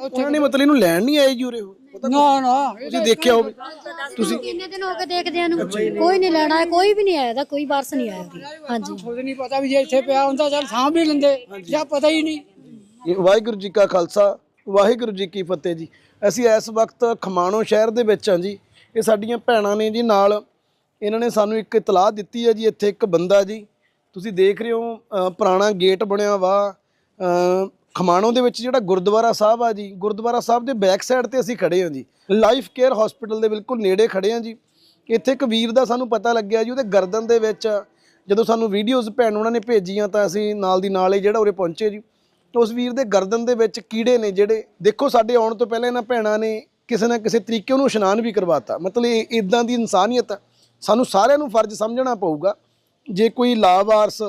ਉਹਨਾਂ ਨੇ ਮਤਲਬ ਇਹਨੂੰ ਲੈਣ ਨਹੀਂ ਆਏ ਜੀ ਉਰੇ ਉਹ? ਪਤਾ ਨਾ ਨਾ। ਤੁਸੀਂ ਦੇਖਿਆ ਹੋਵੇ। ਤੁਸੀਂ ਕਿੰਨੇ ਦਿਨ ਹੋ ਗਏ ਦੇਖਦਿਆਂ ਨੂੰ? ਕੋਈ ਨਹੀਂ ਲੈਣਾ ਕੋਈ ਵੀ ਨਹੀਂ ਆਇਆ ਦਾ ਕੋਈ ਵਾਰਸ ਨਹੀਂ ਆਇਆ ਉਹਦੀ। ਹਾਂਜੀ। ਖੁਦ ਨਹੀਂ ਪਤਾ ਵੀ ਜੇ ਇੱਥੇ ਪਿਆ ਹੁੰਦਾ ਚੱਲ ਸਾਂਭ ਵੀ ਲੈਂਦੇ ਜਾਂ ਪਤਾ ਹੀ ਨਹੀਂ। ਇਹ ਵਾਹਿਗੁਰੂ ਜੀ ਕਾ ਖਾਲਸਾ ਵਾਹਿਗੁਰੂ ਜੀ ਕੀ ਫਤਿਹ ਜੀ। ਅਸੀਂ ਇਸ ਵਕਤ ਖਮਾਣੋ ਸ਼ਹਿਰ ਦੇ ਵਿੱਚ ਹਾਂ ਜੀ। ਇਹ ਸਾਡੀਆਂ ਭੈਣਾਂ ਨੇ ਜੀ ਨਾਲ ਇਹਨਾਂ ਨੇ ਸਾਨੂੰ ਇੱਕ ਇਤਲਾਹ ਦਿੱਤੀ ਹੈ ਜੀ ਇੱਥੇ ਇੱਕ ਬੰਦਾ ਜੀ। ਤੁਸੀਂ ਦੇਖ ਰਹੇ ਹੋ ਅ, ਪੁਰਾਣਾ ਗੇਟ ਬਣਿਆ ਵਾ ਅ, ਖਮਾਣੋ ਦੇ ਵਿੱਚ ਜਿਹੜਾ ਗੁਰਦੁਆਰਾ ਸਾਹਿਬ ਆ ਜੀ, ਗੁਰਦੁਆਰਾ ਸਾਹਿਬ ਦੇ ਬੈਕ ਸਾਈਡ ਤੇ ਅਸੀਂ ਖੜੇ ਹਾਂ ਜੀ। ਲਾਈਫ ਕੇਅਰ ਹਸਪੀਟਲ ਦੇ ਬਿਲਕੁਲ ਨੇੜੇ ਖੜੇ ਹਾਂ ਜੀ। ਇੱਥੇ ਇੱਕ ਵੀਰ ਦਾ ਸਾਨੂੰ ਪਤਾ ਲੱਗਿਆ ਜੀ, ਉਹਦੇ ਗਰਦਨ ਦੇ ਵਿੱਚ ਜਦੋਂ ਸਾਨੂੰ ਵੀਡੀਓਜ਼ ਭੈਣ ਉਹਨਾਂ ਨੇ ਭੇਜੀਆਂ ਤਾਂ ਅਸੀਂ ਨਾਲ ਦੀ ਨਾਲ ਹੀ ਜਿਹੜਾ ਉਰੇ ਪਹੁੰਚੇ ਜੀ। ਤੇ ਉਸ ਵੀਰ ਦੇ ਗਰਦਨ ਦੇ ਵਿੱਚ ਕੀੜੇ ਨੇ ਜਿਹੜੇ, ਦੇਖੋ ਸਾਡੇ ਆਉਣ ਤੋਂ ਪਹਿਲਾਂ ਇਹਨਾਂ ਭੈਣਾਂ ਨੇ ਕਿਸੇ ਨਾ ਕਿਸੇ ਤਰੀਕੇ ਉਹਨੂੰ ਇਸ਼ਨਾਨ ਵੀ ਕਰਵਾਤਾ। ਮਤਲਬ ਇਹ ਇਦਾਂ ਦੀ ਇਨਸਾਨੀਅਤ ਸਾਨੂੰ ਸਾਰਿਆਂ ਨੂੰ ਫਰਜ਼ ਸਮਝਣਾ ਪਊਗਾ। ਜੇ ਕੋਈ ਲਾਵਾਰਸ,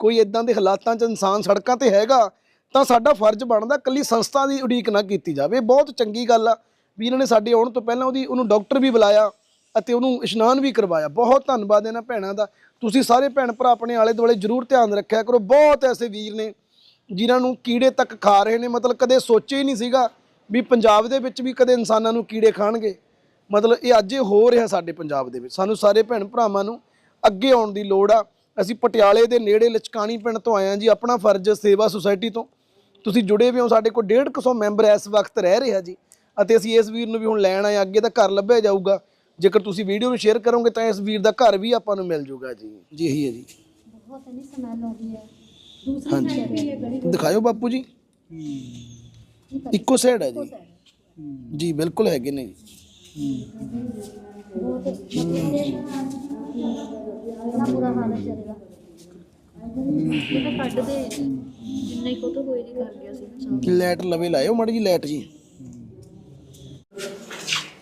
ਕੋਈ ਇਦਾਂ ਦੇ ਹਾਲਾਤਾਂ 'ਚ ਇਨਸਾਨ ਸੜਕਾਂ ਤੇ ਹੈਗਾ ਤਾਂ ਸਾਡਾ ਫਰਜ਼ ਬਣਦਾ ਕੱਲੀ ਸੰਸਥਾ ਦੀ ਉਡੀਕ ਨਾ ਕੀਤੀ ਜਾਵੇ। ਬਹੁਤ ਚੰਗੀ ਗੱਲ ਆ ਵੀ ਇਹਨਾਂ ਨੇ ਸਾਡੇ ਆਉਣ ਤੋਂ ਪਹਿਲਾਂ ਉਹਦੀ, ਉਹਨੂੰ ਡਾਕਟਰ ਵੀ ਬੁਲਾਇਆ ਅਤੇ ਉਹਨੂੰ ਇਸ਼ਨਾਨ ਵੀ ਕਰਵਾਇਆ। ਬਹੁਤ ਧੰਨਵਾਦ ਇਹਨਾਂ ਭੈਣਾਂ ਦਾ। ਤੁਸੀਂ ਸਾਰੇ ਭੈਣ ਭਰਾ ਆਪਣੇ ਆਲੇ ਦੁਆਲੇ ਜ਼ਰੂਰ ਧਿਆਨ ਰੱਖਿਆ ਕਰੋ। ਬਹੁਤ ਐਸੇ ਵੀਰ ਨੇ ਜਿਨ੍ਹਾਂ ਨੂੰ ਕੀੜੇ ਤੱਕ ਖਾ ਰਹੇ ਨੇ। ਮਤਲਬ ਕਦੇ ਸੋਚਿਆ ਹੀ ਨਹੀਂ ਸੀਗਾ ਵੀ ਪੰਜਾਬ ਦੇ ਵਿੱਚ ਵੀ ਕਦੇ ਇਨਸਾਨਾਂ ਨੂੰ ਕੀੜੇ ਖਾਣਗੇ। ਮਤਲਬ ਇਹ ਅੱਜ ਇਹ ਹੋ ਰਿਹਾ ਸਾਡੇ ਪੰਜਾਬ ਦੇ ਵਿੱਚ। ਸਾਨੂੰ ਸਾਰੇ ਭੈਣ ਭਰਾਵਾਂ ਨੂੰ ਅੱਗੇ ਆਉਣ ਦੀ ਲੋੜ ਆ। ਅਸੀਂ ਪਟਿਆਲੇ ਦੇ ਨੇੜੇ ਲਚਕਾਣੀ ਪਿੰਡ ਤੋਂ ਆਏ ਹਾਂ ਜੀ। ਆਪਣਾ ਫਰਜ਼ ਸੇਵਾ ਸੁਸਾਇਟੀ ਤੋਂ। ਤੁਸੀਂ ਜੁੜੇ ਵੀ ਹੋ ਸਾਡੇ ਕੋਲ 150 ਮੈਂਬਰ ਇਸ ਵਕਤ ਰਹਿ ਰਿਹਾ ਜੀ। ਅਤੇ ਅਸੀਂ ਇਸ ਵੀਰ ਨੂੰ ਵੀ ਹੁਣ ਲੈਣ ਆਏ ਅੱਗੇ ਤਾਂ ਘਰ ਲੱਭਿਆ ਜਾਊਗਾ। ਜੇਕਰ ਤੁਸੀਂ ਵੀਡੀਓ ਨੂੰ ਸ਼ੇਅਰ ਕਰੋਗੇ ਤਾਂ ਇਸ ਵੀਰ ਦਾ ਘਰ ਵੀ ਆਪਾਂ ਨੂੰ ਮਿਲ ਜਾਊਗਾ ਜੀ। ਜੀ ਇਹੀ ਹੈ ਜੀ। ਬਹੁਤ ਨਹੀਂ ਸਮੈਲ ਆਉਂਦੀ ਹੈ। ਦੂਸਰੀ ਦਿਖਾਇਓ ਬਾਪੂ ਜੀ। ਇੱਕੋ ਸਾਈਡ ਹੈ ਜੀ। ਜੀ ਬਿਲਕੁਲ ਹੈਗੇ ਨੇ ਜੀ। ਬੜਾ ਬੁਰਾ ਹਾਲ ਹੈ ਚੱਲਦਾ ਇਹ ਤਾਂ ਕੱਢਦੇ ਜਿੰਨਾ ਹੀ ਕੋਤੋ ਹੋਈ ਦੀ ਕਰ ਗਿਆ ਸੀ ਲਾਈਟ ਲਵੇ ਲਾਇਓ ਮਾੜੀ ਜੀ ਲਾਈਟ ਜੀ।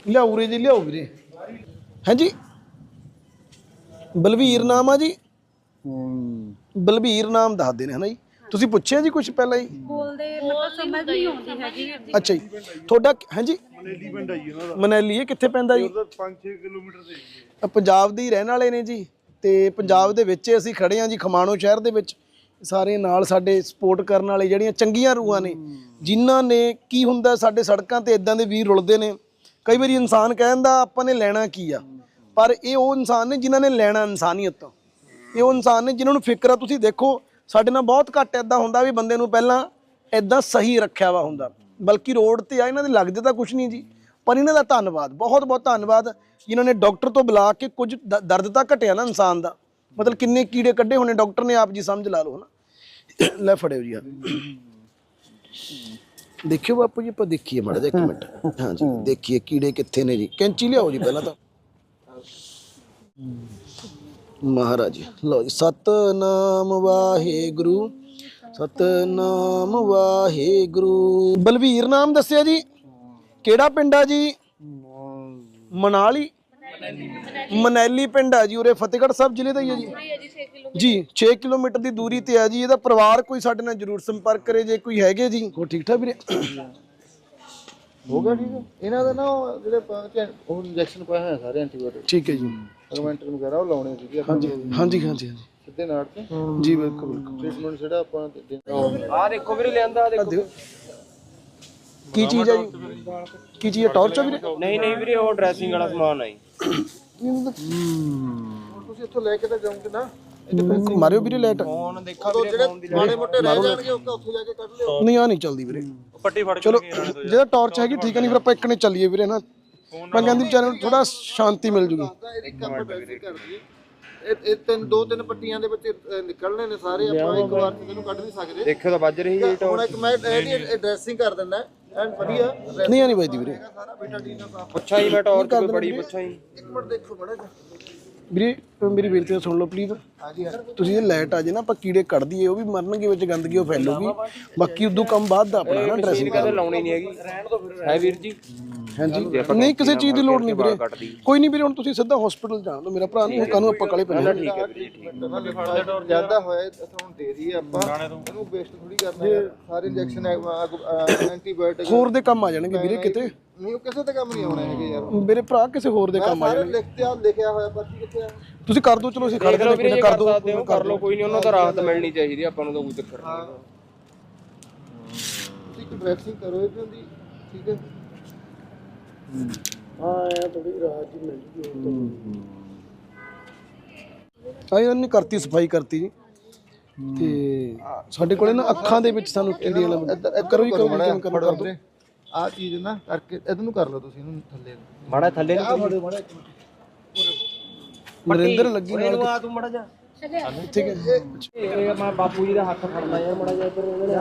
ਲਿਆਓ ਉਰੇ ਜੀ ਲਿਆਓ ਵੀਰੇ। ਹਾਂਜੀ। ਬਲਵੀਰ ਨਾਮ ਆ ਜੀ। ਬਲਵੀਰ ਨਾਮ ਦੱਸਦੇ ਨੇ ਹਨਾ ਜੀ? ਤੁਸੀਂ ਪੁੱਛਿਆ ਜੀ ਕੁਝ ਪਹਿਲਾਂ ਹੀ ਬੋਲਦੇ ਮਤਲਬ ਸਮਝ ਨਹੀਂ ਆਉਂਦੀ ਹੈਗੀ। ਅੱਛਾ ਜੀ। ਤੁਹਾਡਾ ਹਾਂਜੀ? ਮਨੈਲੀ ਪਿੰਡ ਆ ਜੀ ਉਹਨਾਂ ਦਾ। ਮਨੈਲੀ ਇਹ ਕਿੱਥੇ ਪੈਂਦਾ ਜੀ? 5-6 ਕਿਲੋਮੀਟਰ ਤੇ ਅ, ਪੰਜਾਬ ਦੇ ਹੀ ਰਹਿਣ ਵਾਲੇ ਨੇ ਜੀ। ਤੇ ਪੰਜਾਬ ਦੇ ਵਿੱਚ ਅਸੀਂ ਖੜੇ ਹਾਂ ਜੀ ਖਮਾਣੋ ਸ਼ਹਿਰ ਦੇ ਵਿੱਚ। ਸਾਰੇ ਨਾਲ ਸਾਡੇ ਸਪੋਰਟ ਕਰਨ ਵਾਲੇ ਜਿਹੜੀਆਂ ਚੰਗੀਆਂ ਰੂਹਾਂ ਨੇ, ਜਿਨ੍ਹਾਂ ਨੇ ਕੀ ਹੁੰਦਾ ਸਾਡੇ ਸੜਕਾਂ ਤੇ ਇਦਾਂ ਦੇ ਵੀਰ ਰੁਲਦੇ ਨੇ। ਕਈ ਵਾਰੀ ਇਨਸਾਨ ਕਹਿੰਦਾ ਆਪਾਂ ਨੇ ਲੈਣਾ ਕੀ ਆ? ਪਰ ਇਹ ਉਹ ਇਨਸਾਨ ਨੇ ਜਿਨ੍ਹਾਂ ਨੇ ਲੈਣਾ ਇਨਸਾਨੀਅਤ ਤੋਂ। ਇਹ ਉਹ ਇਨਸਾਨ ਨੇ ਜਿਨ੍ਹਾਂ ਨੂੰ ਫਿਕਰ ਆ, ਤੁਸੀਂ ਦੇਖੋ, ਸਾਡੇ ਨਾਲ ਬਹੁਤ ਘੱਟ ਇਦਾਂ ਹੁੰਦਾ ਵੀ ਬੰਦੇ ਨੂੰ ਪਹਿਲਾਂ ਇਦਾਂ ਸਹੀ ਰੱਖਿਆ ਵਾ ਹੁੰਦਾ। ਬਲਕਿ ਰੋਡ ਤੇ ਆ, ਇਹਨਾਂ ਦੇ ਲੱਗਦੇ ਤਾਂ ਕੁਝ ਨਹੀਂ ਜੀ। ਪਰ ਇਹਨਾਂ ਦਾ ਧੰਨਵਾਦ, ਬਹੁਤ ਬਹੁਤ ਧੰਨਵਾਦ। ਜਿਨ੍ਹਾਂ ਨੇ ਡਾਕਟਰ ਤੋਂ ਬੁਲਾ ਕੇ ਕੁਝ ਦ- ਦਰਦ ਤਾਂ ਘਟਿਆ ਨਾ ਇਨਸਾਨ ਦਾ। ਮਤਲਬ ਕਿੰਨੇ ਕੀੜੇ ਕੱਢੇ ਹੋਣੇ ਡਾਕਟਰ ਨੇ, ਆਪ ਜੀ ਸਮਝ ਲਾ ਲਓ ਨਾ ਲੈ ਫੜਿਓ ਜੀ ਆ ਦੇਖਿਓ ਬਾਪੂ ਜੀ ਆਪਾਂ ਦੇਖੀਏ ਮਾੜਾ ਜਿਹਾ ਇੱਕ ਮਿੰਟ। ਹਾਂਜੀ ਦੇਖੀਏ ਕੀੜੇ ਕਿੱਥੇ ਨੇ ਜੀ। ਕੈਂਚੀ ਲਿਆਓ ਜੀ ਪਹਿਲਾਂ ਤਾਂ। ਮਹਾਰਾਜ ਜੀ, ਲਓ ਜੀ ਸਤਨਾਮ ਵਾਹਿਗੁਰੂ ਸਤਨਾਮ ਵਾਹਿਗੁਰੂ। ਬਲਵੀਰ ਨਾਮ ਦੱਸਿਆ ਜੀ। ਕਿਹੜਾ ਪਿੰਡ ਆ ਜੀ? ਮਨਾਲੀ। ਮਨੈਲੀ ਪਿੰਡ ਆ ਜੀ ਉਰੇ ਫਤਿਹਗੜ੍ਹ ਸਾਹਿਬ ਜ਼ਿਲ੍ਹੇ ਦਾ ਹੀ ਹੈ ਜੀ ਜੀ 6 ਕਿਲੋਮੀਟਰ ਦੀ ਦੂਰੀ ਤੇ ਆ ਜੀ ਇਹਦਾ ਪਰਿਵਾਰ ਕੋਈ ਸਾਡੇ ਨਾਲ ਜਰੂਰ ਸੰਪਰਕ ਕਰੇ ਜੇ ਕੋਈ ਹੈਗੇ ਜੀ। ਹੋ ਠੀਕ ਠਾਕ ਵੀਰੇ? ਹੋ ਗਿਆ ਠੀਕ ਹੈ ਇਹਨਾਂ ਦਾ ਨਾ ਉਹ ਜਿਹੜੇ ਪ- ਉਹ ਇੰਜੈਕਸ਼ਨ ਪਾਇਆ ਹੋਇਆ ਸਾਰੇ ਐਂਟੀਬਾਇਓਟਿਕ ਠੀਕ ਹੈ ਜੀ। ਰੋਮੈਂਟਿਕ ਵਗੈਰਾ ਉਹ ਲਾਉਣੇ ਸੀਗੇ ਆਪਾਂ ਹਾਂਜੀ ਹਾਂਜੀ ਹਾਂਜੀ ਹਾਂਜੀ। ਸਿੱਧੇ ਨਾੜ ਤੇ। ਜੀ ਬਿਲਕੁਲ ਬਿਲਕੁਲ। ਟ੍ਰੀਟਮੈਂਟ ਜਿਹੜਾ ਆਪਾਂ ਦਿੰਦੇ ਆ ਦੇਖੋ ਵੀਰੇ ਲਿਆਂਦਾ ਦੇਖੋ। ਕੀ ਚੀਜ਼ ਹੈ ਜੀ? ਕੀ ਚੀਜ਼ ਹੈ? ਟਾਰਚ ਵੀਰੇ? ਨਹੀਂ ਨਹੀਂ ਵੀਰੇ ਉਹ ਡਰੈਸਿੰਗ ਵਾਲਾ ਸਮਾਨ ਆ ਜੀ। ਤੁਸੀਂ ਇੱਥੋਂ ਲੈ ਕੇ ਤਾਂ ਜਾਓਗੇ ਨਾ। ਮਾਰਿਓ ਵੀਰੇ ਲਾਈਟ ਫੋਨ ਦੇਖਾ ਵੀਰੇ ਫੋਨ ਦੀ ਮਾੜੇ ਮੋਟੇ ਰਹਿ ਜਾਣਗੇ ਉਹ ਤਾਂ ਉੱਥੇ ਜਾ ਕੇ ਕੱਢ ਲਿਓ। ਨਹੀਂ ਆ ਨਹੀਂ ਚੱਲਦੀ ਵੀਰੇ। ਪੱਟੀ ਫੜ ਚਲੋ ਜਿਹੜਾ ਟਾਰਚ ਹੈਗੀ ਠੀਕ ਹੈ ਨਹੀਂ ਫਿਰ ਆਪਾਂ ਇੱਕ ਨੇ ਚੱਲੀਏ ਵੀਰੇ ਨਾ। ਮੈਂ ਕਹਿੰਦੀ ਵਿਚਾਰੇ ਨੂੰ ਥੋੜਾ ਸ਼ਾਂਤੀ ਮਿਲ ਜੂਗੀ। ਇੱਕ ਆਪਾਂ ਡਰੈਸਿੰਗ ਕਰ ਦਈਏ ਇਹ ਇਹ ਤਿੰਨ ਦੋ ਤਿੰਨ ਪੱਟੀਆਂ ਦੇ ਵਿੱਚ ਨਿਕਲਣੇ ਨੇ ਸਾਰੇ। ਆਪਾਂ ਇੱਕ ਵਾਰ ਚ ਇਹਨੂੰ ਕੱਢ ਨਹੀਂ ਸਕਦੇ। ਦੇਖਿਓ ਤਾਂ ਵੱਜ ਰਹੀ ਹੈ ਹੁਣ ਇੱਕ ਮੈਂ ਇਹਦੀ ਡਰੈਸਿੰਗ ਕਰ ਦਿੰਦਾ ਵਧੀਆ। ਨਹੀਂ ਆ ਨਹੀਂ ਵੱਜਦੀ ਵੀਰੇ। ਪੁੱਛਾਂ ਹੀ ਮੈਂ ਟੌਰ ਕੋਈ ਬੜੀ ਪੁੱਛਾਂ ਹੀ ਇੱਕ ਮਿੰਟ ਦੇਖੋ ਬੜਾ ਵੀਰੇ ਮੇਰੀ ਬੇਨਤੀ ਸੁਣ ਲਓ ਪਲੀਜ਼ ਹਾਂਜੀ ਹਾਂ ਤੁਸੀਂ ਇਹ ਲਾਈਟ ਆ ਜੇ ਨਾ ਆਪਾਂ ਕੀੜੇ ਕੱਢ ਦਈਏ ਉਹ ਵੀ ਮਰਨਗੇ ਵਿੱਚ ਗੰਦਗੀ ਉਹ ਫੈਲੂਗੀ। ਬਾਕੀ ਉਦੋਂ ਕੰਮ ਬਾਅਦ ਦਾ ਆਪਣਾ ਨਾ ਡਰੈਸਿੰਗ ਕਦੇ ਲਾਉਣੀ ਨਹੀਂ ਹੈਗੀ। ਹੈ ਵੀਰ ਜੀ? ਹਾਂਜੀ। ਨਹੀਂ ਕਿਸੇ ਚੀਜ਼ ਦੀ ਲੋੜ ਨਹੀਂ ਵੀਰੇ। ਦੀ ਕੋਈ ਨਹੀਂ ਵੀਰੇ ਹੁਣ ਤੁਸੀਂ ਸਿੱਧਾ ਹਸਪੀਟਲ ਜਾਣ ਦਿਓ। ਮੇਰਾ ਭਰਾ ਨੂੰ ਕਾਨੂੰ ਆਪਾਂ ਕਾਲੇ ਪੈਣੇ ਠੀਕ ਹੈ ਵੀਰੇ ਠੀਕ ਜ਼ਿਆਦਾ ਹੋਇਆ ਤਾਂ ਹੁਣ ਦੇ ਦਈਏ ਆਪਾਂ। ਇਹਨੂੰ ਵੇਸਟ ਥੋੜੀ ਕਰਨਾ ਹੈ। ਸਾਰੇ ਇੰਜੈਕਸ਼ਨ ਐਂਟੀਬਾਇਓਟਿਕ ਹੋਰ ਦੇ ਕੰਮ ਆ ਜਾਣਗੇ ਵੀਰੇ ਕਿਤੇ? ਨਹੀਂ ਉਹ ਕਿਸੇ ਤੇ ਕੰਮ ਨਹੀਂ ਆਉਣਾ ਹੈਗੇ ਯਾਰ। ਮੇਰੇ ਭਰਾ ਕਿਸੇ ਹੋਰ ਦੇ ਕੰਮ ਆ ਜਾਣਗੇ। ਲਿਖਤੇ ਆ ਲਿਖਿਆ ਹੋਇਆ ਪਰਚੀ ਕਿੱਥੇ ਆ? ਤੁਸੀਂ ਕਰ ਦਿਓ ਚਲੋ ਅਸੀਂ ਖੜ ਦੇਖ ਲਓ ਕੇ ਵੀਰੇ ਜੇ ਕਰ ਦਿਓ ਹੋ ਕਰ ਲਓ ਕੋਈ ਨਹੀਂ ਉਹਨਾਂ ਦਾ ਰਾਹਤ ਮਿਲਣੀ ਚਾਹੀਦੀ ਆਪਾਂ ਨੂੰ ਤਾਂ ਕੋਈ ਚੱਕਰ ਨਹੀਂ ਤੁਸੀਂ ਡਰੈਸਿੰਗ ਕਰੋ ਇਹਦੀ ਦੀ ਠੀਕ ਹੈ। ਹਾਂ ਇਹ ਥੋੜੀ ਰਾਤ ਜੀ ਮਿਲ ਗਈ ਆ ਇਹਨਾਂ ਨੇ ਕਰਤੀ ਸਫ਼ਾਈ ਕਰਤੀ ਜੀ। ਤੇ ਸਾਡੇ ਕੋਲੇ ਨਾ ਅੱਖਾਂ ਦੇ ਵਿੱਚ ਸਾਨੂੰ ਕੀੜੀਆਂ ਲੱਗ ਇੱਧਰ ਕਰੋ ਜੀ ਕਰੋ ਮਾੜਾ ਕਿਵੇਂ ਕਰੋ ਕਰ। ਦਿਓ। ਆ ਚੀਜ਼ ਨਾ ਕਰਕੇ ਇਹਨੂੰ ਨੂੰ ਕਰ ਲਓ ਤੁਸੀਂ ਇਹਨੂੰ ਥੱਲੇ। ਨੂੰ। ਮਾੜਾ ਥੱਲੇ ਇੱਕ ਮਿੰਟ। ਨਰਿੰਦਰ ਲੱਗੀ ਨਾਲ ਨੂੰ ਆ ਤੂੰ ਮਾੜਾ ਜਾ ਠੀਕ ਹੈ ਇਹ ਮੈਂ ਬਾਪੂ ਜੀ ਦਾ ਹੱਥ ਫੜਨਾ ਯਾਰ ਮਾੜਾ ਜਾ ਇੱਧਰ। ਉਹਦੇ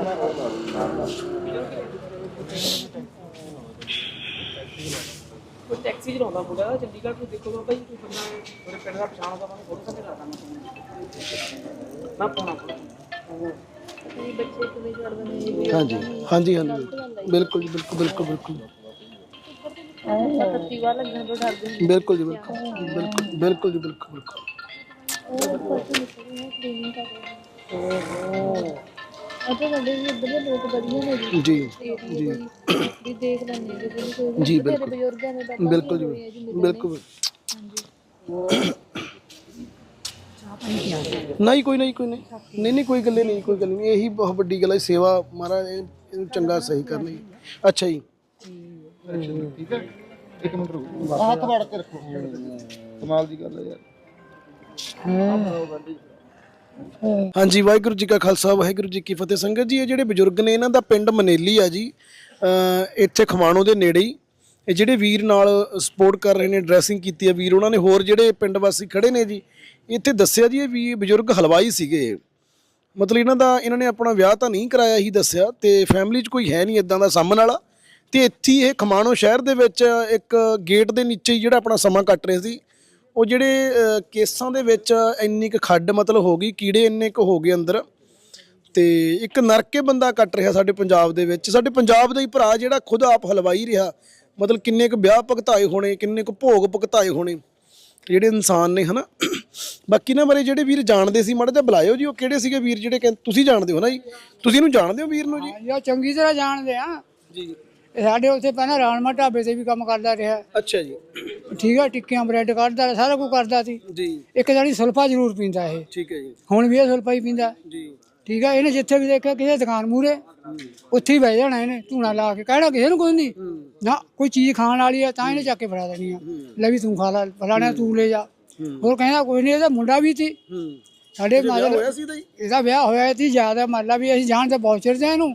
ਕੋਈ ਟੈਕਸੀ ਚਲਾਉਂਦਾ ਮੁੰਡਾ ਚੰਡੀਗੜ੍ਹ ਤੋਂ ਦੇਖੋ ਬਾਬਾ ਜੀ ਕੋਈ ਬੰਦਾ ਮੇਰੇ ਪਿੰਡ ਦਾ ਪਛਾਣ ਦਾ ਮੈਂ ਫੋਟੋ ਸੰਗੇ ਲਾਦਾ ਮੈਂ ਨਾ ਪਾਉਣਾ। ਇਹ ਬੱਚੇ ਕਿਵੇਂ ਛੱਡਦੇ ਨੇ? ਇਹ ਹਾਂਜੀ ਹਾਂਜੀ। ਹਾਂਜੀ ਬਿਲਕੁਲ ਜੀ ਬਿਲਕੁਲ ਬਿਲਕੁਲ ਬਿਲਕੁਲ। ਤੱਤੀ ਵਾਰ ਲੱਗਣ ਤੋਂ ਡਰਦੇ ਨੇ ਬਿਲਕੁਲ ਜੀ ਬਿਲਕੁਲ ਬਿਲਕੁਲ। ਬਿਲਕੁਲ ਜੀ ਬਿਲਕੁਲ ਬਿਲਕੁਲ ਉਹ ਪਰਚੇ ਨਿਕਲੇ ਨੇ ਕਲੀਨਿੰਗ ਕਰ ਰਹੇ ਨੇ ਅਤੇ ਸਾਡੇ ਵੀ ਇੱਧਰ ਦੇ ਲੋਕ ਵਧੀਆ ਨੇ ਜੀ ਜੀ ਜੀ ਵੀ ਦੇਖ ਲੈਂਦੇ ਨੇ ਜੇ ਕੋਈ ਜੀ, ਬਥੇਰੇ ਬਿਲਕੁਲ। ਬਜ਼ੁਰਗਾਂ ਨੇ ਤਾਂ ਬਿਲਕੁਲ ਜੀ ਹੋਏ ਆ ਜੀ ਮਿਲੇ ਬਿਲਕੁਲ ਨਹੀਂ ਕੋਈ ਨਹੀਂ ਕੋਈ ਨਹੀਂ ਨਹੀਂ ਨਹੀਂ ਕੋਈ ਗੱਲੇ ਨਹੀਂ ਕੋਈ ਗੱਲ ਨਹੀਂ ਇਹੀ ਬਹੁਤ ਵੱਡੀ ਗੱਲ ਹੈ ਸੇਵਾ ਮਹਾਰਾਜ ਇਹ- ਇਹਨੂੰ ਚੰਗਾ ਸਹੀ ਕਰ ਲਈ ਅੱਛਾ ਜੀ ਠੀਕ ਹੈ ਇੱਕ ਮਿੰਟ ਰੁਕੋ ਆਹ ਹੱਥ ਵੜ ਕੇ ਰੱਖੋ ਕਮਾਲ ਦੀ ਗੱਲ ਹੈ ਯਾਰ ਹਾਂਜੀ, ਵਾਹਿਗੁਰੂ ਜੀ ਕਾ ਖਾਲਸਾ, ਵਾਹਿਗੁਰੂ ਜੀ ਕੀ ਫਤਿਹ। ਸੰਗਤ ਜੀ, ਇਹ ਜਿਹੜੇ ਬਜ਼ੁਰਗ ਨੇ, ਇਹਨਾਂ ਦਾ ਪਿੰਡ ਮਨੇਲੀ ਆ ਜੀ। ਅਹ ਇੱਥੇ ਖਮਾਣੋ ਦੇ ਨੇੜੇ ਹੀ। ਇਹ ਜਿਹੜੇ ਵੀਰ ਨਾਲ ਸਪੋਰਟ ਕਰ ਰਹੇ ਨੇ ਡਰੈਸਿੰਗ ਕੀਤੀ ਆ ਵੀਰ, ਉਹਨਾਂ ਨੇ ਹੋਰ ਜਿਹੜੇ ਪਿੰਡ ਵਾਸੀ ਖੜੇ ਨੇ ਜੀ, ਇੱਥੇ ਦੱਸਿਆ ਜੀ, ਇਹ ਵੀ ਬਜ਼ੁਰਗ ਹਲਵਾਈ ਸੀਗੇ। ਮਤਲਬ ਇਹਨਾਂ ਦਾ, ਇਹਨਾਂ ਨੇ ਆਪਣਾ ਵਿਆਹ ਤਾਂ ਨਹੀਂ ਕਰਾਇਆ ਹੀ ਦੱਸਿਆ, ਤੇ ਫੈਮਿਲੀ 'ਚ ਕੋਈ ਹੈ ਨਹੀਂ ਇਦਾਂ ਦਾ ਸਾਹਮਣ ਵਾਲਾ। ਤੇ ਇੱਥੇ ਹੀ ਇਹ ਖਮਾਣੋ ਸ਼ਹਿਰ ਦੇ ਵਿੱਚ ਇੱਕ ਗੇਟ ਦੇ ਨੀਚੇ ਹੀ ਜਿਹੜਾ ਆਪਣਾ ਸਮਾਂ ਕੱਟ ਰਹੇ ਸੀ। ਉਹ ਜਿਹੜੇ ਕੇਸਾਂ ਦੇ ਵਿੱਚ ਇੰਨੀ ਕੁ ਖੱਡ ਮਤਲਬ ਹੋ ਗਈ ਕੀੜੇ ਇੰਨੇ ਕੁ ਹੋ ਗਏ ਅੰਦਰ। ਤੇ ਇੱਕ ਨਰਕੇ ਬੰਦਾ ਕੱਟ ਰਿਹਾ ਸਾਡੇ ਪੰਜਾਬ ਦੇ ਵਿੱਚ। ਸਾਡੇ ਪੰਜਾਬ ਦਾ ਹੀ ਭਰਾ ਜਿਹੜਾ ਖੁਦ ਆਪ ਹਲਵਾਈ ਰਿਹਾ। ਮਤਲਬ ਕਿੰਨੇ ਕੁ ਵਿਆਹ ਭੁਗਤਾਏ ਹੋਣੇ ਕਿੰਨੇ ਕੁ ਭੋਗ ਭੁਗਤਾਏ ਹੋਣੇ ਜਿਹੜੇ ਇਨਸਾਨ ਨੇ ਹਨਾ। ਬਾਕੀ ਨਾ ਬਾਰੇ ਜਿਹੜੇ ਵੀਰ ਜਾਣਦੇ ਸੀ ਮਾੜਾ ਜਿਹਾ ਬੁਲਾਇਓ ਜੀ ਉਹ ਕਿਹੜੇ ਸੀਗੇ ਵੀਰ ਜਿਹੜੇ ਤੁਸੀਂ ਜਾਣਦੇ ਹੋ ਨਾ ਜੀ? ਤੁਸੀਂ ਇਹਨੂੰ ਜਾਣਦੇ ਹੋ ਵੀਰ ਨੂੰ ਜੀ? ਇਹ ਚੰਗੀ ਤਰ੍ਹਾਂ ਜਾਣਦੇ ਆ। ਜੀ। ਸਾਡੇ ਉੱਥੇ ਪਹਿਲਾਂ ਰਾਣਮਾ ਢਾਬੇ ਤੇ ਵੀ ਕੰਮ ਕਰਦਾ ਰਿਹਾ। ਅੱਛਾ ਜੀ। ਠੀਕ ਆ ਟਿੱਕੀਆਂ ਬ੍ਰੈਡ ਕੱਢਦਾ ਰਿਹਾ, ਸਾਰਾ ਕੁਝ ਕਰਦਾ ਸੀ। ਜੀ। ਇੱਕ ਜਣੀ ਸੁਲਫਾ ਜ਼ਰੂਰ ਪੀਂਦਾ ਇਹ। ਠੀਕ ਹੈ ਜੀ। ਹੁਣ ਵੀ ਇਹ ਸੁਲਫਾ ਹੀ ਪੀਂਦਾ। ਜੀ। ਠੀਕ ਆ ਇਹਨੇ ਜਿੱਥੇ ਵੀ ਦੇਖਿਆ ਕਿਸੇ ਦੁਕਾਨ ਮੂਰੇ ਉੱਥੇ ਹੀ ਬਹਿ ਜਾਣਾ ਇਹਨੇ ਧੂਣਾ ਲਾ ਕੇ। ਕਹਿਣਾ ਕਿਸੇ ਨੂੰ ਕੋਈ ਨਹੀਂ ਨਾ ਕੋਈ ਚੀਜ਼ ਖਾਣ ਵਾਲੀ ਆ ਤਾਂ ਇਹਨੇ ਚੱਕ ਕੇ ਫੜਾ ਦੇਣੀ ਆ। ਲੈ ਵੀ ਤੂੰ ਖਾ ਲੈ ਫਲਾਣਾ ਤੂੰ ਲੈ ਜਾ। ਹੋਰ ਕਹਿੰਦਾ ਕੋਈ ਨਹੀਂ ਇਹਦਾ ਮੁੰਡਾ ਵੀ ਸੀ। ਹੂੰ। ਸਾਡੇ ਮਾਜਲ ਹੋਇਆ ਸੀ ਤਾਂ ਜੀ? ਇਹਦਾ ਵਿਆਹ ਹੋਇਆ ਸੀ ਜ਼ਿਆਦਾ ਮਤਲਬ ਵੀ ਅਸੀਂ ਜਾਣਦੇ ਬਹੁਤ ਚਿਰ ਦੇ ਇਹਨੂੰ।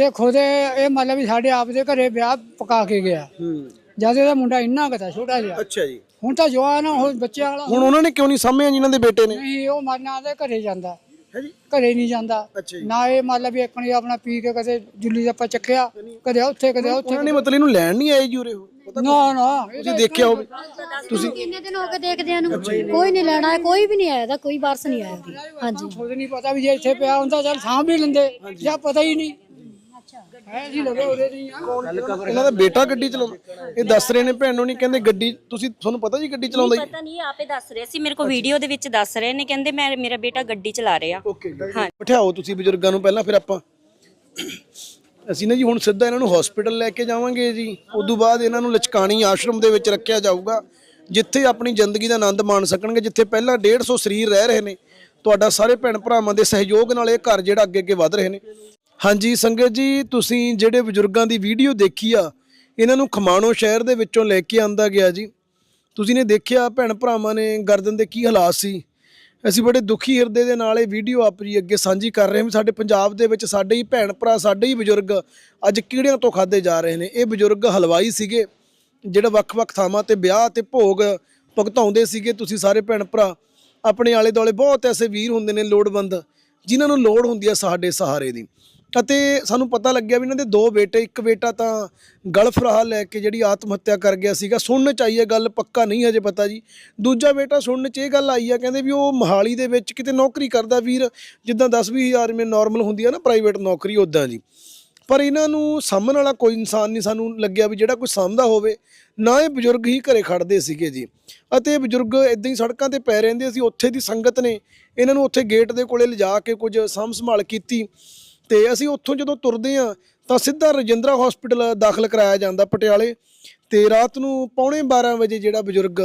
ਤੇ ਖੁਦ ਇਹ ਮਤਲਬ ਵੀ ਸਾਡੇ ਆਪ ਦੇ ਘਰੇ ਵਿਆਹ ਪਕਾ ਕੇ ਗਿਆ। ਹੂੰ। ਜਦ ਇਹਦਾ ਮੁੰਡਾ ਇੰਨਾ ਕੁ ਛੋਟਾ ਜਿਹਾ। ਅੱਛਾ ਜੀ। ਹੁਣ ਤਾਂ ਜਵਾਨ ਆ ਹੁਣ ਬੱਚਿਆਂ ਵਾਲਾ ਹੁਣ ਉਹਨਾਂ ਨੇ ਕਿਉਂ ਨਹੀਂ ਸਾਹਮਣੇ ਜਿਨ੍ਹਾਂ ਦੇ ਬੇਟੇ ਨੇ? ਨਹੀਂ ਉਹ ਮਰਨਾ ਦੇ ਘਰੇ ਜਾਂਦਾ। ਹੈ ਜੀ। ਘਰੇ ਨਹੀਂ ਜਾਂਦਾ। ਅੱਛਾ ਜੀ। ਨਾ ਇਹ ਮਤਲਬ ਵੀ ਇੱਕਣੀ ਆਪਣਾ ਪੀ ਕੇ ਕਦੇ ਜੁੱਲੀ ਦਾ ਆਪਾਂ ਚੱਕਿਆ ਕਦੇ ਉੱਥੇ ਕਦੇ ਉੱਥੇ। ਉਹਨਾਂ ਨੇ ਮਤਲਬ ਇਹਨੂੰ ਲੈਣ ਨਹੀਂ ਆਏ ਜੀ ਉਰੇ ਉਹ। ਪਤਾ ਨਾ ਨਾ। ਇਹ ਤੁਸੀਂ ਦੇਖਿਆ ਹੋਵੇ। ਤੁਸੀਂ ਕਿੰਨੇ ਦਿਨ ਹੋ ਗਏ ਦੇਖਦਿਆਂ ਨੂੰ ਕੋਈ ਨਹੀਂ ਲੈਣਾ ਕੋਈ ਵੀ ਨਹੀਂ ਆਇਆ ਦਾ ਕੋਈ ਵਾਰਸ ਨਹੀਂ ਆਇਆ ਉਹਦੀ। ਹਾਂਜੀ। ਖੁਦ ਨਹੀਂ ਪਤਾ ਵੀ ਜੇ ਇੱਥੇ ਪਿਆ ਹੁੰਦਾ ਚੱਲ ਸਾਂਭ ਵੀ ਲੈਂਦੇ ਜਾਂ ਪਤਾ ਹੀ ਨਹੀਂ। ਇਹਨਾਂ ਦਾ ਬੇਟਾ ਗੱਡੀ ਚਲਾਉਂਦਾ। ਇਹ ਦੱਸ ਰਹੇ ਨੇ ਭੈਣ ਨੂੰ ਨਹੀਂ ਕਹਿੰਦੇ ਗੱਡੀ ਤੁਸੀਂ ਤੁਹਾਨੂੰ ਪਤਾ ਜੀ ਗੱਡੀ ਚਲਾਉਂਦਾ ਜੀ? ਪਤਾ ਨਹੀਂ ਆਪੇ ਦੱਸ ਰਹੇ। ਸੀ ਮੇਰੇ ਕੋ ਵੀਡੀਓ ਦੇ ਵਿੱਚ ਦੱਸ ਰਹੇ ਨੇ ਕਹਿੰਦੇ ਮੈਂ ਮੇਰਾ ਬੇਟਾ ਗੱਡੀ ਚਲਾ ਰਿਹਾ। ਓਕੇ ਜੀ। ਬਿਠਾਓ ਤੁਸੀਂ ਬਜ਼ੁਰਗਾਂ ਨੂੰ ਪਹਿਲਾਂ ਫਿਰ ਆਪਾਂ। ਅਸੀਂ ਨਾ ਜੀ ਹੁਣ ਸਿੱਧਾ ਇਹਨਾਂ ਨੂੰ ਹਸਪੀਟਲ ਲੈ ਕੇ ਜਾਵਾਂਗੇ ਜੀ। ਉਦੋਂ ਬਾਅਦ ਇਹਨਾਂ ਨੂੰ ਲਚਕਾਣੀ ਆਸ਼ਰਮ ਦੇ ਵਿੱਚ ਰੱਖਿਆ ਜਾਊਗਾ ਜਿੱਥੇ ਆਪਣੀ ਜ਼ਿੰਦਗੀ ਦਾ ਆਨੰਦ ਮਾਣ ਸਕਣਗੇ ਜਿੱਥੇ ਪਹਿਲਾਂ 150 ਸਰੀਰ ਰਹਿ ਰਹੇ ਨੇ। ਤੁਹਾਡਾ ਸਾਰੇ ਭੈਣ ਭਰਾਵਾਂ ਦੇ ਸਹਿਯੋਗ ਨਾਲ ਇਹ ਘਰ ਜਿਹੜਾ ਅੱਗੇ ਅੱਗੇ ਵਧ ਰਹੇ ਨੇ। ਹਾਂਜੀ, ਸੰਗਤ ਜੀ, ਤੁਸੀਂ ਜਿਹੜੇ ਬਜ਼ੁਰਗਾਂ ਦੀ ਵੀਡੀਓ ਦੇਖੀ ਆ, ਇਹਨਾਂ ਨੂੰ ਖਮਾਣੋ ਸ਼ਹਿਰ ਦੇ ਵਿੱਚੋਂ ਲੈ ਕੇ ਆਂਦਾ ਗਿਆ ਜੀ। ਤੁਸੀਂ ਨੇ ਦੇਖਿਆ, ਭੈਣ ਭਰਾਵਾਂ ਨੇ ਗਰਦਨ ਦੇ ਕੀ ਹਾਲਾਤ ਸੀ? ਅਸੀਂ ਬੜੇ ਦੁਖੀ ਹਿਰਦੇ ਦੇ ਨਾਲ ਇਹ ਵੀਡੀਓ ਆਪਣੀ ਅੱਗੇ ਸਾਂਝੀ ਕਰ ਰਹੇ ਹਾਂ ਵੀ ਸਾਡੇ ਪੰਜਾਬ ਦੇ ਵਿੱਚ ਸਾਡੇ ਹੀ ਭੈਣ ਭਰਾ, ਸਾਡੇ ਹੀ ਬਜ਼ੁਰਗ ਅੱਜ ਕੀੜਿਆਂ ਤੋਂ ਖਾਦੇ ਜਾ ਰਹੇ ਨੇ? ਇਹ ਬਜ਼ੁਰਗ ਹਲਵਾਈ ਸੀਗੇ, ਜਿਹੜਾ ਵੱਖ-ਵੱਖ ਥਾਵਾਂ ਤੇ ਵਿਆਹ ਤੇ ਭੋਗ ਭੁਗਤਾਉਂਦੇ ਸੀਗੇ। ਤੁਸੀਂ ਸਾਰੇ ਭੈਣ ਭਰਾ, ਆਪਣੇ ਆਲੇ ਦੁਆਲੇ ਬਹੁਤ ਐਸੇ ਵੀਰ ਹੁੰਦੇ ਨੇ, ਲੋੜਵੰਦ, ਜਿਨ੍ਹਾਂ ਨੂੰ ਲੋੜ ਹੁੰਦੀ ਹੈ ਸਾਡੇ ਸਹਾਰੇ ਦੀ। ਅਤੇ ਸਾਨੂੰ ਪਤਾ ਲੱਗਿਆ ਵੀ ਇਹਨਾਂ ਦੇ ਦੋ ਬੇਟੇ, ਇੱਕ ਬੇਟਾ ਤਾਂ ਗਲਫ ਰਾਹ ਲੈ ਕੇ ਜਿਹੜੀ ਆਤਮ ਹੱਤਿਆ ਕਰ ਗਿਆ ਸੀਗਾ। ਸੁਣਨ ਚ ਆਈ ਹੈ ਗੱਲ, ਪੱਕਾ ਨਹੀਂ ਹਜੇ ਪਤਾ ਜੀ। ਦੂਜਾ ਬੇਟਾ ਸੁਣਨ ਚ ਇਹ ਗੱਲ ਆਈ ਆ ਕਹਿੰਦੇ ਵੀ ਉਹ ਮਹਾਲੀ ਦੇ ਵਿੱਚ ਕਿਤੇ ਨੌਕਰੀ ਕਰਦਾ ਵੀਰ, ਜਿੱਦਾਂ 10 ਹਜ਼ਾਰ ਮੇ ਨਾਰਮਲ ਹੁੰਦੀ ਆ ਨਾ ਪ੍ਰਾਈਵੇਟ ਨੌਕਰੀ ਉਦਾਂ ਜੀ। ਪਰ ਇਹਨਾਂ ਨੂੰ ਸਾਹਮਣ ਵਾਲਾ ਕੋਈ ਇਨਸਾਨ ਨਹੀਂ ਸਾਨੂੰ ਲੱਗਿਆ ਵੀ ਜਿਹੜਾ ਕੋਈ ਸਾਂਭਦਾ ਹੋਵੇ, ਨਾ ਇਹ ਬਜ਼ੁਰਗ ਹੀ ਘਰੇ ਖੜਦੇ ਸੀਗੇ ਜੀ। ਅਤੇ ਬਜ਼ੁਰਗ ਇਦਾਂ ਹੀ ਸੜਕਾਂ ਤੇ ਪੈ ਰਹਿੰਦੇ ਸੀ ਉੱਥੇ ਦੀ ਸੰਗਤ ਨੇ ਇਹਨਾਂ ਨੂੰ ਉੱਥੇ ਗੇਟ ਦੇ ਕੋਲੇ ਲਿਜਾ ਕੇ ਕੁਝ ਸਾਂਭ ਸੰਭਾਲ ਕੀਤੀ। ਤੇ ਅਸੀਂ ਉੱਥੋਂ ਜਦੋਂ ਤੁਰਦੇ ਆ ਤਾਂ ਸਿੱਧਾ ਰਜਿੰਦਰਾ ਹਸਪੀਟਲ ਦਾਖਲ ਕਰਾਇਆ ਜਾਂਦਾ ਪਟਿਆਲੇ ਤੇ ਰਾਤ ਨੂੰ ਪੌਣੇ 12 ਵਜੇ ਜਿਹੜਾ ਬਜ਼ੁਰਗ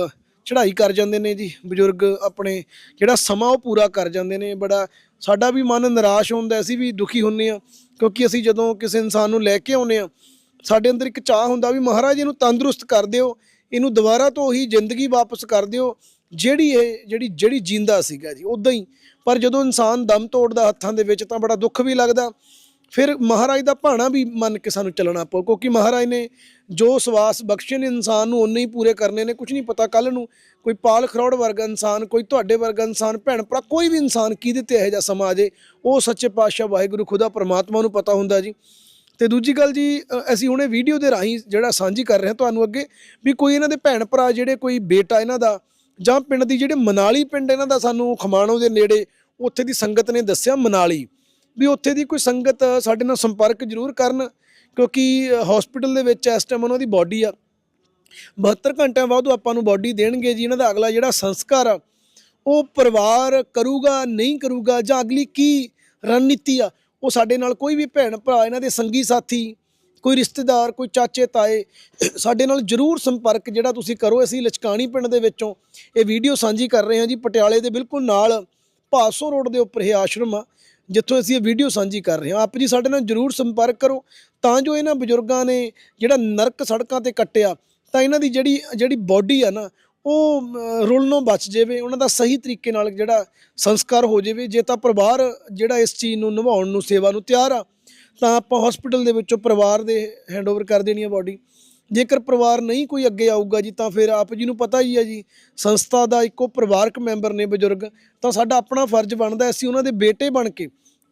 ਚੜ੍ਹਾਈ ਕਰ ਜਾਂਦੇ ਨੇ ਜੀ, ਬਜ਼ੁਰਗ ਆਪਣੇ ਜਿਹੜਾ ਸਮਾਂ ਉਹ ਪੂਰਾ ਕਰ ਜਾਂਦੇ ਨੇ, ਬੜਾ ਸਾਡਾ ਵੀ ਮਨ ਨਿਰਾਸ਼ ਹੁੰਦਾ, ਅਸੀਂ ਵੀ ਦੁਖੀ ਹੁੰਨੇ ਆ ਕਿਉਂਕਿ ਅਸੀਂ ਜਦੋਂ ਕਿਸੇ ਇਨਸਾਨ ਨੂੰ ਲੈ ਕੇ ਆਉਨੇ ਆ ਸਾਡੇ ਅੰਦਰ ਇੱਕ ਚਾਹ ਹੁੰਦਾ ਵੀ ਮਹਾਰਾਜ ਇਹਨੂੰ ਤੰਦਰੁਸਤ ਕਰ ਦਿਓ, ਇਹਨੂੰ ਦੁਬਾਰਾ ਤੋਂ ਉਹੀ ਜ਼ਿੰਦਗੀ ਵਾਪਸ ਕਰ ਦਿਓ, ਜਿਹੜੀ ਇਹ, ਜਿਹੜੀ ਜਿਹੜੀ ਜਿੰਦਾ ਸੀਗਾ ਜੀ ਉਦਾਂ ਹੀ ਪਰ ਜਦੋਂ ਇਨਸਾਨ ਦਮ ਤੋੜਦਾ ਹੱਥਾਂ ਦੇ ਵਿੱਚ ਤਾਂ ਬੜਾ ਦੁੱਖ ਵੀ ਲੱਗਦਾ। ਫਿਰ ਮਹਾਰਾਜ ਦਾ ਭਾਣਾ ਵੀ ਮੰਨ ਕੇ ਸਾਨੂੰ ਚੱਲਣਾ ਪਊ, ਕਿਉਂਕਿ ਮਹਾਰਾਜ ਨੇ ਜੋ ਸਵਾਸ ਬਖਸ਼ੇ ਨੇ, ਇਨਸਾਨ ਨੂੰ ਉਨੇ ਹੀ ਪੂਰੇ ਕਰਨੇ ਨੇ ਕੁਝ ਨਹੀਂ ਪਤਾ ਕੱਲ ਨੂੰ ਕੋਈ ਪਾਲ ਖਰੋੜ ਵਰਗਾ ਇਨਸਾਨ, ਕੋਈ ਤੁਹਾਡੇ ਵਰਗਾ ਇਨਸਾਨ, ਭੈਣ ਭਰਾ, ਕੋਈ ਵੀ ਇਨਸਾਨ ਕਿਹਦੇ ਤੇ ਇਹੋ ਜਿਹਾ ਸਮਾਂ ਆ ਜੇ ਉਹ ਸੱਚੇ ਪਾਤਸ਼ਾਹ ਵਾਹਿਗੁਰੂ ਖੁਦਾ ਪਰਮਾਤਮਾ ਨੂੰ ਪਤਾ ਹੁੰਦਾ ਜੀ। ਤੇ ਦੂਜੀ ਗੱਲ ਜੀ ਅਸੀਂ ਹੁਣੇ ਵੀਡੀਓ ਦੇ ਰਾਹੀਂ ਜਿਹੜਾ ਸਾਂਝੀ ਕਰ ਰਹੇ ਹਾਂ ਤੁਹਾਨੂੰ ਅੱਗੇ, ਵੀ ਕੋਈ ਇਹਨਾਂ ਦੇ ਭੈਣ ਭਰਾ ਜਿਹੜੇ ਕੋਈ ਬੇਟਾ ਇਹਨਾਂ ਦਾ ਜਾਂ ਪਿੰਡ ਦੀ ਜਿਹੜੇ ਮਨਾਲੀ ਪਿੰਡ ਇਹਨਾਂ ਦਾ ਸਾਨੂੰ ਖਮਾਣੋ ਦੇ ਨੇੜੇ ਉੱਥੇ ਦੀ ਸੰਗਤ ਨੇ ਦੱਸਿਆ ਮਨਾਲੀ, ਵੀ ਉੱਥੇ ਦੀ ਕੋਈ ਸੰਗਤ ਸਾਡੇ ਨਾਲ ਸੰਪਰਕ ਜ਼ਰੂਰ ਕਰਨ, ਕਿਉਂਕਿ ਹਸਪੀਟਲ ਦੇ ਵਿੱਚ ਇਸ ਟਾਈਮ ਉਹਨਾਂ ਦੀ ਬਾਡੀ ਆ। 72 ਘੰਟਿਆਂ ਬਾਅਦ ਉਹ ਆਪਾਂ ਨੂੰ ਬਾਡੀ ਦੇਣਗੇ ਜੀ, ਇਹਨਾਂ ਦਾ ਅਗਲਾ ਜਿਹੜਾ ਸੰਸਕਾਰ ਆ, ਉਹ ਪਰਿਵਾਰ ਕਰੂਗਾ, ਨਹੀਂ ਕਰੂਗਾ ਜਾਂ ਅਗਲੀ ਕੀ ਰਣਨੀਤੀ ਆ, ਉਹ ਸਾਡੇ ਨਾਲ ਕੋਈ ਵੀ ਭੈਣ ਭਰਾ, ਇਹਨਾਂ ਦੇ ਸੰਗੀ ਸਾਥੀ ਕੋਈ ਰਿਸ਼ਤੇਦਾਰ ਕੋਈ ਚਾਚੇ ਤਾਏ ਸਾਡੇ ਨਾਲ ਜਰੂਰ ਸੰਪਰਕ ਜਿਹੜਾ ਤੁਸੀਂ ਕਰੋ। ਅਸੀਂ ਲਚਕਾਣੀ ਪਿੰਡ ਦੇ ਵਿੱਚੋਂ ਇਹ ਵੀਡੀਓ ਸਾਂਝੀ ਕਰ ਰਹੇ ਹਾਂ ਜੀ। ਪਟਿਆਲੇ ਦੇ ਬਿਲਕੁਲ ਨਾਲ ਭਾਸੋ ਰੋਡ ਦੇ ਉੱਪਰ ਇਹ ਆਸ਼ਰਮ ਆ ਜਿੱਥੋਂ ਅਸੀਂ ਇਹ ਵੀਡੀਓ ਸਾਂਝੀ ਕਰ ਰਹੇ ਹਾਂ। ਆਪ ਜੀ ਸਾਡੇ ਨਾਲ ਜਰੂਰ ਸੰਪਰਕ ਕਰੋ। ਤਾਂ ਜੋ ਇਹਨਾਂ ਬਜ਼ੁਰਗਾਂ ਨੇ ਜਿਹੜਾ ਨਰਕ ਸੜਕਾਂ ਤੇ ਕੱਟਿਆ ਤਾਂ ਇਹਨਾਂ ਦੀ ਜਿਹੜੀ ਜਿਹੜੀ ਬਾਡੀ ਆ ਨਾ ਉਹ ਅਮ, ਰੁਲਣੋਂ ਬਚ ਜਾਵੇ। ਉਹਨਾਂ ਦਾ ਸਹੀ ਤਰੀਕੇ ਨਾਲ ਜਿਹੜਾ ਸੰਸਕਾਰ ਹੋ ਜਾਵੇ। ਜੇ ਤਾਂ ਪਰਿਵਾਰ ਜਿਹੜਾ ਇਸ ਚੀਜ਼ ਨੂੰ ਨਿਭਾਉਣ ਨੂੰ ਸੇਵਾ ਨੂੰ ਤਿਆਰ ਆ ਤਾਂ ਆਪਾਂ ਹਸਪੀਟਲ ਦੇ ਵਿੱਚੋਂ ਪਰਿਵਾਰ ਦੇ ਹੈਂਡਓਵਰ ਕਰ ਦੇਣੀ ਆ ਬਾਡੀ ਜੇਕਰ ਪਰਿਵਾਰ ਨਹੀਂ ਕੋਈ ਅੱਗੇ ਆਊਗਾ ਜੀ, ਤਾਂ ਫਿਰ ਆਪ ਜੀ ਨੂੰ ਪਤਾ ਹੀ ਹੈ ਜੀ, ਸੰਸਥਾ ਦਾ ਇੱਕੋ ਪਰਿਵਾਰਕ ਮੈਂਬਰ ਨੇ ਬਜ਼ੁਰਗ, ਤਾਂ ਸਾਡਾ ਆਪਣਾ ਫਰਜ਼ ਬਣਦਾ, ਅਸੀਂ ਉਹਨਾਂ ਦੇ ਬੇਟੇ ਬਣ ਕੇ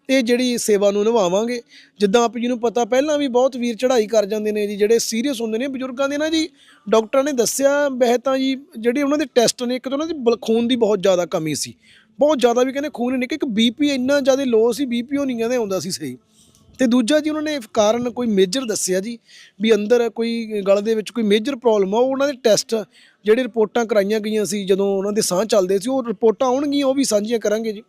ਇਹ ਜਿਹੜੀ ਸੇਵਾ ਨੂੰ ਨਿਭਾਵਾਂਗੇ। ਜਿੱਦਾਂ ਆਪ ਜੀ ਨੂੰ ਪਤਾ, ਪਹਿਲਾਂ ਵੀ ਬਹੁਤ ਵੀਰ ਚੜ੍ਹਾਈ ਕਰ ਜਾਂਦੇ ਨੇ ਜੀ, ਜਿਹੜੇ ਸੀਰੀਅਸ ਹੁੰਦੇ ਨੇ ਬਜ਼ੁਰਗਾਂ ਦੇ ਨਾ ਜੀ। ਡਾਕਟਰਾਂ ਨੇ ਦੱਸਿਆ ਵੈਸੇ ਤਾਂ ਜੀ, ਜਿਹੜੇ ਉਹਨਾਂ ਦੇ ਟੈਸਟ ਨੇ, ਇੱਕ ਤਾਂ ਉਹਨਾਂ ਦੀ ਬਲ- ਖੂਨ ਦੀ ਬਹੁਤ ਜ਼ਿਆਦਾ ਕਮੀ ਸੀ। ਬਹੁਤ ਜ਼ਿਆਦਾ ਵੀ ਕਹਿੰਦੇ ਖੂਨ ਨਹੀਂ ਕਿ ਇੱਕ ਬੀਪੀ ਇੰਨਾ ਜ਼ਿਆਦਾ ਲੋ ਸੀ ਬੀਪੀਓ ਨਹੀਂ ਕਹਿੰਦੇ ਆਉਂਦਾ ਸੀ ਸਹੀ। ਤੇ ਦੂਜਾ ਜੀ ਉਹਨਾਂ ਨੇ ਕਾਰਨ ਕੋਈ ਮੇਜਰ ਦੱਸਿਆ ਜੀ ਵੀ ਅੰਦਰ ਕੋਈ ਗਲ ਦੇ ਵਿੱਚ ਕੋਈ ਮੇਜਰ ਪ੍ਰੋਬਲਮ ਆ, ਉਹ ਉਹਨਾਂ ਦੇ ਟੈਸਟ ਜਿਹੜੇ ਰਿਪੋਰਟਾਂ ਕਰਾਈਆਂ ਗਈਆਂ ਸੀ, ਜਦੋਂ ਉਹਨਾਂ ਦੇ ਸਾਹ ਚੱਲਦੇ ਸੀ, ਉਹ ਰਿਪੋਰਟਾਂ ਆਉਣਗੀਆਂ, ਉਹ ਵੀ ਸਾਂਝੀਆਂ ਕਰਾਂਗੇ ਜੀ।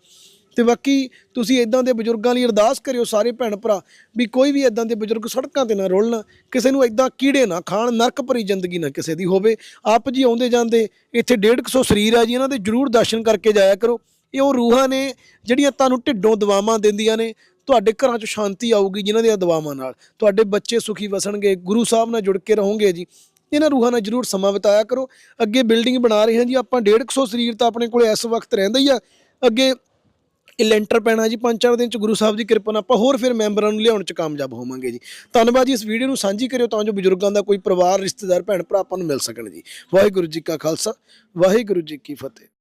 ਤੇ ਬਾਕੀ ਤੁਸੀਂ ਇਦਾਂ ਦੇ ਬਜ਼ੁਰਗਾਂ ਲਈ ਅਰਦਾਸ ਕਰਿਓ ਸਾਰੇ ਭੈਣ ਭਰਾ ਵੀ ਕੋਈ ਵੀ ਇਦਾਂ ਦੇ ਬਜ਼ੁਰਗ ਸੜਕਾਂ ਤੇ ਨਾ ਰੁਲਣ, ਕਿਸੇ ਨੂੰ ਇਦਾਂ ਕੀੜੇ ਨਾ ਖਾਣ, ਨਰਕ ਭਰੀ ਜ਼ਿੰਦਗੀ ਨਾ ਕਿਸੇ ਦੀ ਹੋਵੇ। ਆਪ ਜੀ ਆਉਂਦੇ ਜਾਂਦੇ, ਇੱਥੇ 150 ਸਰੀਰ ਆ ਜੀ, ਇਹਨਾਂ ਦੇ ਜਰੂਰ ਦਰਸ਼ਨ ਕਰਕੇ ਜਾਇਆ ਕਰੋ। ਇਹ ਉਹ ਰੂਹਾਂ ਨੇ ਜਿਹੜੀਆਂ ਤੁਹਾਨੂੰ ਢਿੱਡੋਂ ਦਵਾਵਾਂ ਦਿੰਦੀਆਂ ਨੇ ਤੁਹਾਡੇ ਘਰਾਂ 'ਚ ਸ਼ਾਂਤੀ ਆਊਗੀ ਜਿਨ੍ਹਾਂ ਦੀਆਂ ਦੁਆਵਾਂ ਨਾਲ। ਤੁਹਾਡੇ ਬੱਚੇ ਸੁਖੀ ਵਸਣਗੇ, ਗੁਰੂ ਸਾਹਿਬ ਨਾਲ ਜੁੜ ਕੇ ਰਹੋਗੇ ਜੀ। ਇਹਨਾਂ ਰੂਹਾਂ ਨਾਲ ਜਰੂਰ ਸਮਾਂ ਬਿਤਾਇਆ ਕਰੋ। ਅੱਗੇ ਬਿਲਡਿੰਗ ਬਣਾ ਰਹੇ ਹਾਂ ਜੀ ਆਪਾਂ 150 ਸਰੀਰ ਤਾਂ ਆਪਣੇ ਕੋਲ ਇਸ ਵਕਤ ਰਹਿੰਦਾ ਹੀ ਆ। ਅੱਗੇ ਇਹ ਲੈਂਟਰ ਪੈਣਾ ਜੀ, ਪੰਜ ਚਾਰ ਦਿਨ ਚ ਗੁਰੂ ਸਾਹਿਬ ਦੀ ਕਿਰਪਾ ਨਾਲ ਆਪਾਂ ਹੋਰ ਫਿਰ ਮੈਂਬਰਾਂ ਨੂੰ ਲਿਆਉਣ ਚ ਕਾਮਯਾਬ ਹੋਵਾਂਗੇ ਜੀ। ਧੰਨਵਾਦ ਜੀ ਇਸ ਵੀਡੀਓ ਨੂੰ ਸਾਂਝੀ ਕਰਿਓ ਤਾਂ ਜੋ ਬਜ਼ੁਰਗਾਂ ਦਾ ਕੋਈ ਪਰਿਵਾਰ, ਰਿਸ਼ਤੇਦਾਰ ਭੈਣ ਭਰਾ ਆਪਾਂ ਨੂੰ ਮਿਲ ਸਕਣ ਜੀ। ਵਾਹਿਗੁਰੂ ਜੀ ਕਾ ਖਾਲਸਾ, ਵਾਹਿਗੁਰੂ ਜੀ ਕੀ ਫਤਿਹ।